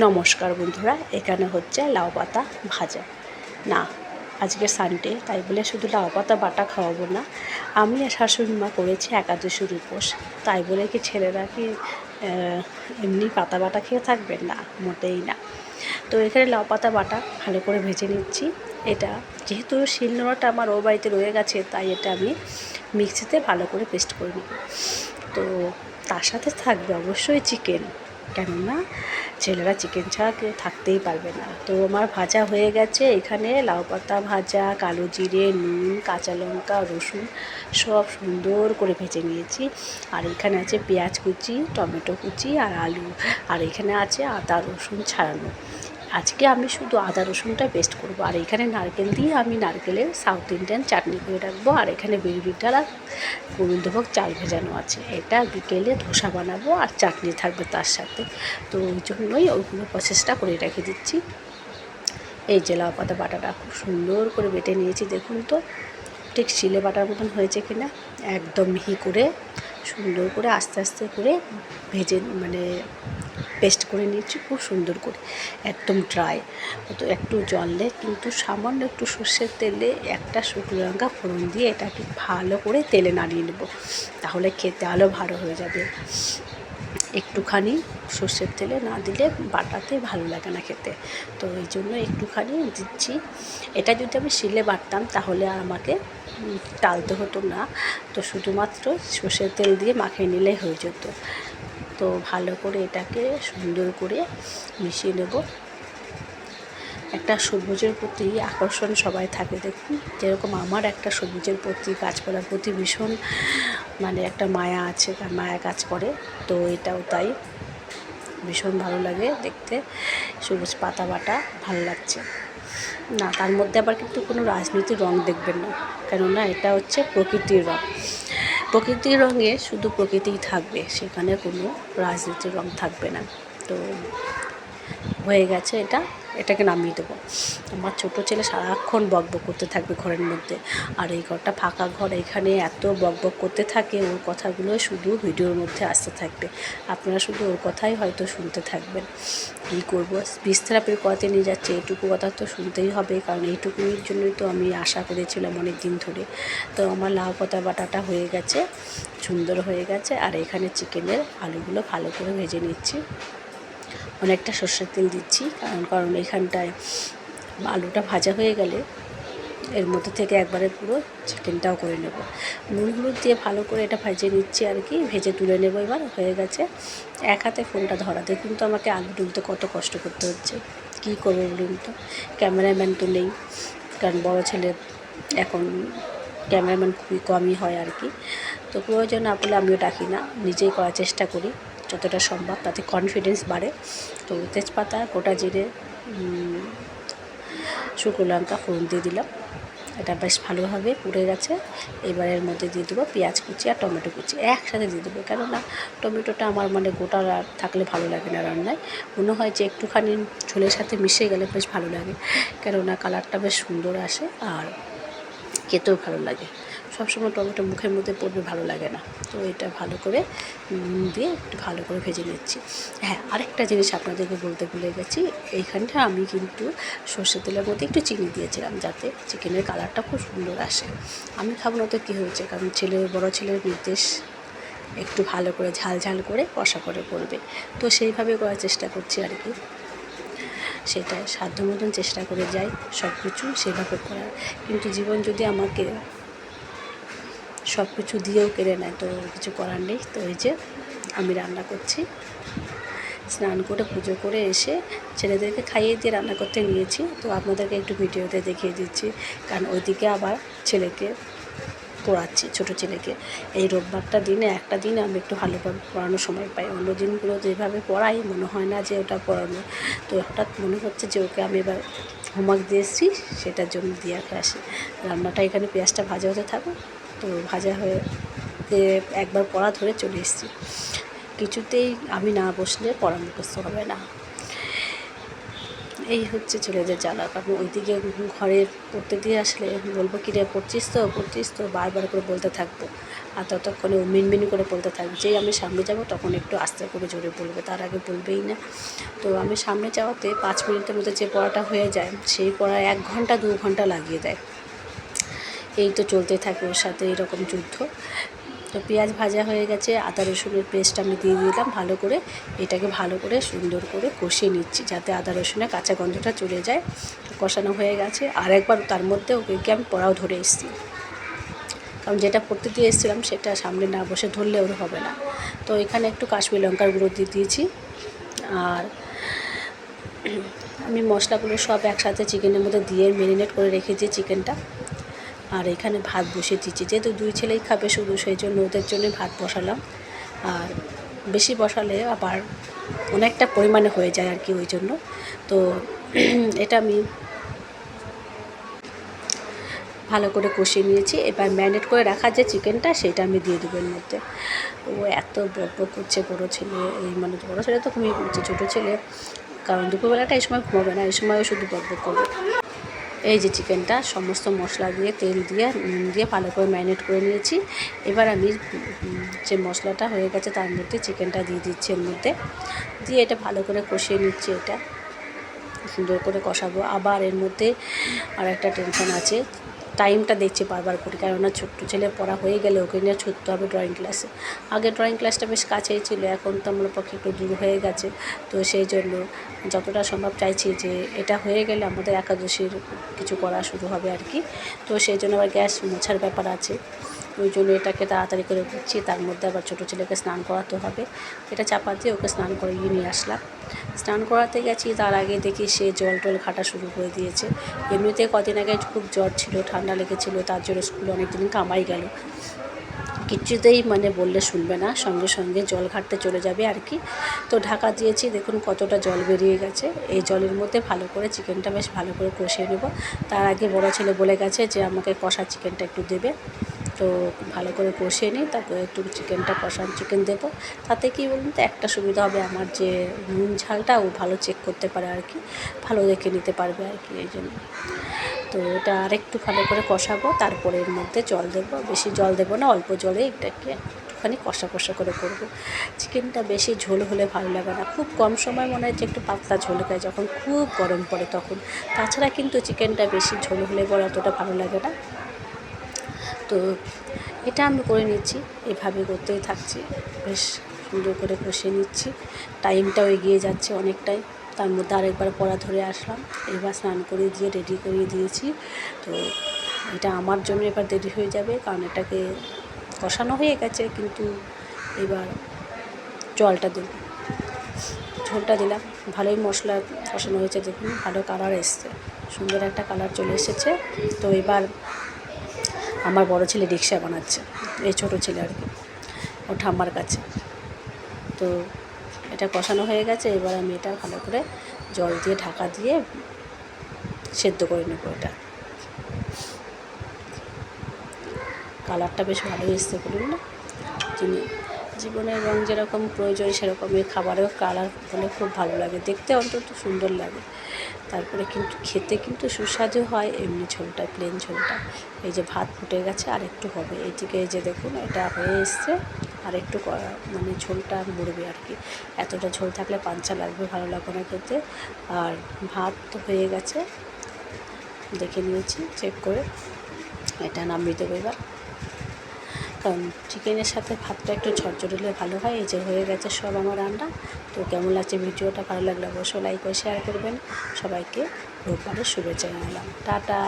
নমস্কার বন্ধুরা, এখানে হচ্ছে লাউ পাতা ভাজা। না, আজকে সানডে তাই বলে শুধু লাউ পাতা বাটা খাওয়াবো না। আমি আর শাশুড়ি মা করেছি একাদশীর উপোস, তাই বলে কি ছেলেরা কি এমনি পাতা বাটা খেয়ে থাকবে না? মোটেই না। তো এখানে লাউ পাতা বাটা ভালো করে ভেজে নিচ্ছি। এটা যেহেতু শিলনোড়াটা আমার ও বাড়িতে রয়ে গেছে, তাই এটা আমি মিক্সিতে ভালো করে পেস্ট করে নেব। তো তার সাথে থাকবে অবশ্যই চিকেন। কেননা ছেলেরা চিকেন ছাড়া কেউ থাকতেই পারবে না। তো আমার ভাজা হয়ে গেছে। এখানে লাউ পাতা ভাজা, কালো জিরে, নুন, কাঁচা লঙ্কা, রসুন সব সুন্দর করে ভেজে নিয়েছি। আর এখানে আছে পেঁয়াজ কুচি, টমেটো কুচি আর আলু। আর এখানে আছে আদা, রসুন ছাড়ানো। আজকে আমি শুধু আদা রসুনটা পেস্ট করব। আর এখানে নারকেল দিয়ে আমি নারকেলের সাউথ ইন্ডিয়ান চাটনি করে রাখব। আর এখানে বিড়ি ডাল আর গোবিন্দভোগ চাল ভেজানো আছে। এটা বিকেলে ধোসা বানাবো আর চাটনি থাকবে তার সাথে। তো ওই জন্যই ওইগুলো প্রসেসটা করে রেখে দিচ্ছি। এই লাউ পাতা বাটাটা খুব সুন্দর করে বেটে নিয়েছি। দেখুন তো, ঠিক শিলে বাটার মতন হয়েছে কিনা? একদম মিহি করে সুন্দর করে আস্তে আস্তে করে ভেজে মানে পেস্ট করে নিয়েছি, খুব সুন্দর করে। একদম ড্রাই তো একটু জলে কিন্তু সামান্য একটু সর্ষের তেলে একটা শুকনো লঙ্কা ফোড়ন দিয়ে এটাকে ভালো করে তেলে নাড়িয়ে নেব। তাহলে খেতে আরও ভালো হয়ে যাবে। একটুখানি সর্ষের তেলে না দিলে বাটাতে ভালো লাগে না খেতে। তো এই জন্য একটুখানি দিচ্ছি। এটা যদি আমি শিলে বাটতাম তাহলে আর আমাকে টালতে হতো না। তো শুধুমাত্র সর্ষের তেল দিয়ে মাখিয়ে নিলেই হয়ে যেত। তো ভালো করে এটাকে সুন্দর করে মিশিয়ে নেব। একটা সবুজের প্রতি আকর্ষণ সবাই থাকে। দেখুন, যেরকম আমার একটা সবুজের প্রতি, গাছপালার প্রতি ভীষণ মানে একটা মায়া আছে, মায়া কাজ করে। তো এটাও তাই। ভীষণ ভালো লাগে দেখতে। সবুজ পাতা বাটা, ভালো লাগছে। না, তার মধ্যে আবার কিন্তু কোনো রাজনীতির রং দেখবেন না। কেননা এটা হচ্ছে প্রকৃতির রং। প্রকৃতির রঙে শুধু প্রকৃতিই থাকবে সেখানে কোনো রাজনীতির রং থাকবে না। তো হয়ে গেছে এটা। এটাকে নামিয়ে দেবো। আমার ছোটো ছেলে সারাক্ষণ বকবক করতে থাকবে ঘরের মধ্যে। আর এই ঘরটা ফাঁকা ঘর, এখানে এত বকবক করতে থাকে, ওর কথাগুলো শুধু ভিডিওর মধ্যে আসতে থাকবে। আপনারা শুধু ওর কথাই হয়তো শুনতে থাকবেন। কী করব? স্পিচ থেরাপির কথাতে নিয়ে যাচ্ছে, এইটুকু কথা তো শুনতেই হবে, কারণ এইটুকুনির জন্যই তো আমি আশা করেছিলাম অনেক দিন ধরে। তো আমার লাউ পাতা বাটাটা হয়ে গেছে, সুন্দর হয়ে গেছে, আর এখানে চিকেনের আলুগুলো ভালো করে ভেজে নিচ্ছি। অনেকটা সর্ষের তেল দিচ্ছি, কারণ কারণ এখানটায় আলুটা ভাজা হয়ে গেলে এর মধ্যে থেকে একবারে পুরো চিকেনটাও করে নেব। নুন হলুদ দিয়ে ভালো করে এটা ভেজে নিচ্ছি আর কি, ভেজে তুলে নেব এবার, হয়ে গেছে। এক হাতে ফোনটা ধরা, দেখুন তো আমাকে আলু তুলতে কত কষ্ট করতে হচ্ছে। কী করব বলুন তো? ক্যামেরাম্যান তো নেই, কারণ বড় ছেলে এখন ক্যামেরাম্যান খুবই কমই হয় আর কি। তো প্রয়োজন না পড়লে আমিও ডাকি না, নিজেই করার চেষ্টা করি। যতটা সম্ভব, তাতে কনফিডেন্স বাড়ে। তো তেজপাতা, গোটা জিরে শুকনো লঙ্কা ফোড়ন দিয়ে দিলাম। এটা বেশ ভালোভাবে পুড়ে গেছে। এবার এর মধ্যে দিয়ে দেবো পেঁয়াজ কুচি আর টমেটো কুচি। একসাথে দিয়ে দেবো, কেননা টমেটোটা আমার মানে গোটা থাকলে ভালো লাগে না রান্নায়। মনে হয় যে একটুখানি ঝোলের সাথে মিশে গেলে বেশ ভালো লাগে। কেননা কালারটা বেশ সুন্দর আসে আর খেতেও ভালো লাগে। সবসময় টমেটো মুখের মধ্যে পড়বে, ভালো লাগে না। তো এটা ভালো করে দিয়ে একটু ভালো করে ভেজে নিচ্ছি। হ্যাঁ আরেকটা জিনিস আপনাদেরকে বলতে ভুলে গেছি। এইখানটা আমি কিন্তু সর্ষে তেলের মধ্যে একটু চিনি দিয়েছিলাম যাতে চিকেনের কালারটা খুব সুন্দর আসে। আমি খাব না তো কী হয়েছে? কারণ ছেলে, বড় ছেলের নির্দেশ, একটু ভালো করে ঝাল ঝাল করে কষা করে করবে। তো সেইভাবে করার চেষ্টা করছি আর কি। সেটা সাধ্য মতন চেষ্টা করে যাই সব কিছু সেভাবে করার। কিন্তু জীবন যদি আমাকে সব কিছু দিয়েও কেড়ে নেয়, তো কিছু করার নেই। তো এই যে আমি রান্না করছি। স্নান করে পুজো করে এসে ছেলেদেরকে খাইয়ে দিয়ে রান্না করতে নিয়েছি। তো আপনাদেরকে একটু ভিডিওতে দেখিয়ে দিচ্ছি। কারণ ওইদিকে আবার ছেলেকে পড়াচ্ছি, ছোটো ছেলেকে। এই রোববারটা দিনে, একটা দিনে আমি একটু ভালোভাবে পড়ানোর সময় পাই। অন্য দিনগুলো যেভাবে পড়াই, মনে হয় না যে ওটা পড়ানো। তো হঠাৎ মনে হচ্ছে যে ওকে আমি এবার হোমওয়ার্ক দিয়ে এসেছি সেটার জন্য দিয়ে আসি। রান্নাটা এখানে পেঁয়াজটা ভাজা হতে থাকুক। তো ভাজা হয়ে একবার পড়া ধরে চলে এসেছি। কিছুতেই আমি না বসলে পড়া মুখস্থ হবে না। এই হচ্ছে ছেলেদের জ্বালা, কারণ ওইদিকে ঘরে পড়তে দিয়ে আসলে বলব কি রে, পড়ছিস তো? পড়ছিস তো? বারবার করে বলতে থাকব। আর ততক্ষণে ও মিনমিন করে বলতে থাকবে। যেই আমি সামনে যাব তখন একটু আস্তে করে জোরে বলবে, তার আগে বলবেই না। তো আমি সামনে যাওয়াতে পাঁচ মিনিটের মধ্যে যে পড়াটা হয়ে যায়, সেই পড়া এক ঘণ্টা, দু ঘণ্টা লাগিয়ে দেয়। এই তো চলতে থাকে ওর সাথে এরকম যুদ্ধ। তো পেঁয়াজ ভাজা হয়ে গেছে, আদা রসুনের পেস্ট আমি দিয়ে দিলাম ভালো করে। এটাকে ভালো করে সুন্দর করে কষিয়ে নিচ্ছি যাতে আদা রসুনের কাঁচা গন্ধটা চলে যায়। কষানো হয়ে গেছে। আর একবার তার মধ্যে ওকে আমি পড়াও ধরে এসেছি। কারণ যেটা পড়তে দিয়ে এসেছিলাম সেটা সামনে না বসে ধরলে ওর হবে না। তো এখানে একটু কাশ্মীর লঙ্কার গুঁড়ো দিয়ে দিয়েছি। আর আমি মশলাগুলো সব একসাথে চিকেনের মধ্যে দিয়ে ম্যারিনেট করে রেখেছি চিকেনটা আর এখানে ভাত বসিয়ে দিচ্ছি। যেহেতু দুই ছেলেই খাবে শুধু, সেই জন্য ওদের জন্য ভাত বসালাম। আর বেশি বসালে আবার অনেকটা পরিমাণে হয়ে যায় আর কি ওই জন্য। তো এটা আমি ভালো করে কষিয়ে নিয়েছি। এবার ম্যারিনেট করে রাখা যে চিকেনটা, সেটা আমি দিয়ে দেবো এর মধ্যে। ও এত বক করছে বড়ো ছেলে, এই মানে বড়ো ছেলে তো ঘুমিয়ে পড়ছে ছোটো ছেলে। কারণ দুপুরবেলাটা এই সময় ঘুমাবে না, এই সময়ও শুধু বক করবে। এই যে চিকেনটা, সমস্ত মশলা দিয়ে, তেল দিয়ে, নুন দিয়ে ভালো করে ম্যারিনেট করে নিয়েছি। এবার আমি যে মশলাটা হয়ে গেছে তার মধ্যে চিকেনটা দিয়ে দিচ্ছি এর মধ্যে। দিয়ে এটা ভালো করে কষিয়ে নিচ্ছি এটা। সুন্দর করে কষাবো। আবার এর মধ্যে আর একটা টেনশন আছে। টাইমটা দেখছি বারবার করি, কেননা ছোট্ট ছেলে পড়া হয়ে গেলে ওকে নিয়ে ছুটতে হবে ড্রয়িং ক্লাসে আগে ড্রয়িং ক্লাসটা বেশ কাছেই ছিল, এখন তো আমার পক্ষে একটু দূর হয়ে গেছে। তো সেই জন্য যতটা সম্ভব চাইছি যে এটা হয়ে গেলে আমাদের একাদশীর কিছু করা শুরু হবে আর কি। তো সেই জন্য আবার গ্যাস মোছার ব্যাপার আছে। ওই জন্য এটাকে তাড়াতাড়ি করে বুঝছি তার মধ্যে আবার ছোটো ছেলেকে স্নান করাতে হবে। এটা চাপা দিয়ে ওকে স্নান করিয়ে নিয়ে আসলাম। স্নান করাতে গেছি, তার আগে দেখি সে জল টল ঘাটা শুরু করে দিয়েছে। এমনিতে কদিন আগে খুব জ্বর ছিল, ঠান্ডা লেগেছিলো, তার জন্য স্কুলে অনেক দিন কামাই গেল। কিছুতেই মানে বললে শুনবে না, সঙ্গে সঙ্গে জল ঘাটতে চলে যাবে আর কি। তো ঢাকা দিয়েছি, দেখুন কতটা জল বেরিয়ে গেছে। এই জলের মধ্যে ভালো করে চিকেনটা বেশ ভালো করে কষিয়ে নেব। তার আগে বড় ছেলে বলে গেছে যে, আমাকে কষা চিকেনটা একটু দেবে। তো ভালো করে কষিয়ে নিই তারপরে একটু চিকেনটা কষান চিকেন দেবো। তাতে কি বলুন তো, একটা সুবিধা হবে আমার যে নুন ঝালটা, ও ভালো চেক করতে পারে আর কি, ভালো দেখে নিতে পারবে আর কি এই জন্য। তো এটা আরেকটু ভালো করে কষাবো, তারপরে এর মধ্যে জল দেবো। বেশি জল দেবো না, অল্প জলে এটাকে একটুখানি কষা কষা করে করব। চিকেনটা বেশি ঝোল হলে ভালো লাগে না। খুব কম সময় মনে হয় যে একটু পাতলা ঝোল খায়, যখন খুব গরম পড়ে তখন। তাছাড়া কিন্তু চিকেনটা বেশি ঝোল হলে পরে অতটা ভালো লাগে না। তো এটা আমি করে নিচ্ছি। এভাবে করতেই থাকছি। বেশ সুন্দর করে কষিয়ে নিচ্ছি। টাইমটাও এগিয়ে যাচ্ছে অনেকটাই। তার মধ্যে আরেকবার পড়া ধরে আসলাম। এবার স্নান করে দিয়ে রেডি করিয়ে দিয়েছি। তো এটা আমার জন্য এবার দেরি হয়ে যাবে। কারণ এটাকে কষানো হয়ে গেছে, কিন্তু এবার জলটা দেব ঝোলটা দিলাম। ভালোই মশলা কষানো হয়েছে দেখুন। ভালো কালার এসছে। সুন্দর একটা কালার চলে এসেছে। তো এবার আমার বড় ছেলে রিক্সা বানাচ্ছে, এই ছোটো ছেলে আর কি ও ঠাম্মার কাছে। তো এটা কষানো হয়ে গেছে, এবার আমি এটা ভালো করে জল দিয়ে, ঢাকা দিয়ে সেদ্ধ করে নেব এটা। কালারটা বেশ ভালো এসছে বলুন না? যিনি জীবনের রং যেরকম প্রয়োজন সেরকমই খাবারেও কালার হলে খুব ভালো লাগে, দেখতে অন্তত সুন্দর লাগে। তারপরে কিন্তু খেতে কিন্তু সুস্বাদু হয়, এমনি ঝোলটা প্লেন ঝোলটা। এই যে ভাত ফুটে গেছে, আর একটু হবে। এইদিকে এই যে দেখুন, এটা হয়ে এসছে। আর একটু মানে ঝোলটা মরবে আর কি। এতটা ঝোল থাকলে পাঞ্চা লাগবে ভালো লাগবে না খেতে। আর ভাত তো হয়ে গেছে। দেখে নিয়েছি চেক করে। এটা নামিয়ে দেবো এবার। কারণ চিকেনের সাথে ভাতটা একটু ঝরঝরলে হলে ভালো হয়। এই যে হয়ে গেছে সব আমার রান্না। তো কেমন লাগছে ভিডিওটা? ভালো লাগলে অবশ্যই লাইক করে শেয়ার করবেন। সবাইকে রোববারের শুভেচ্ছা জানালাম। টাটা!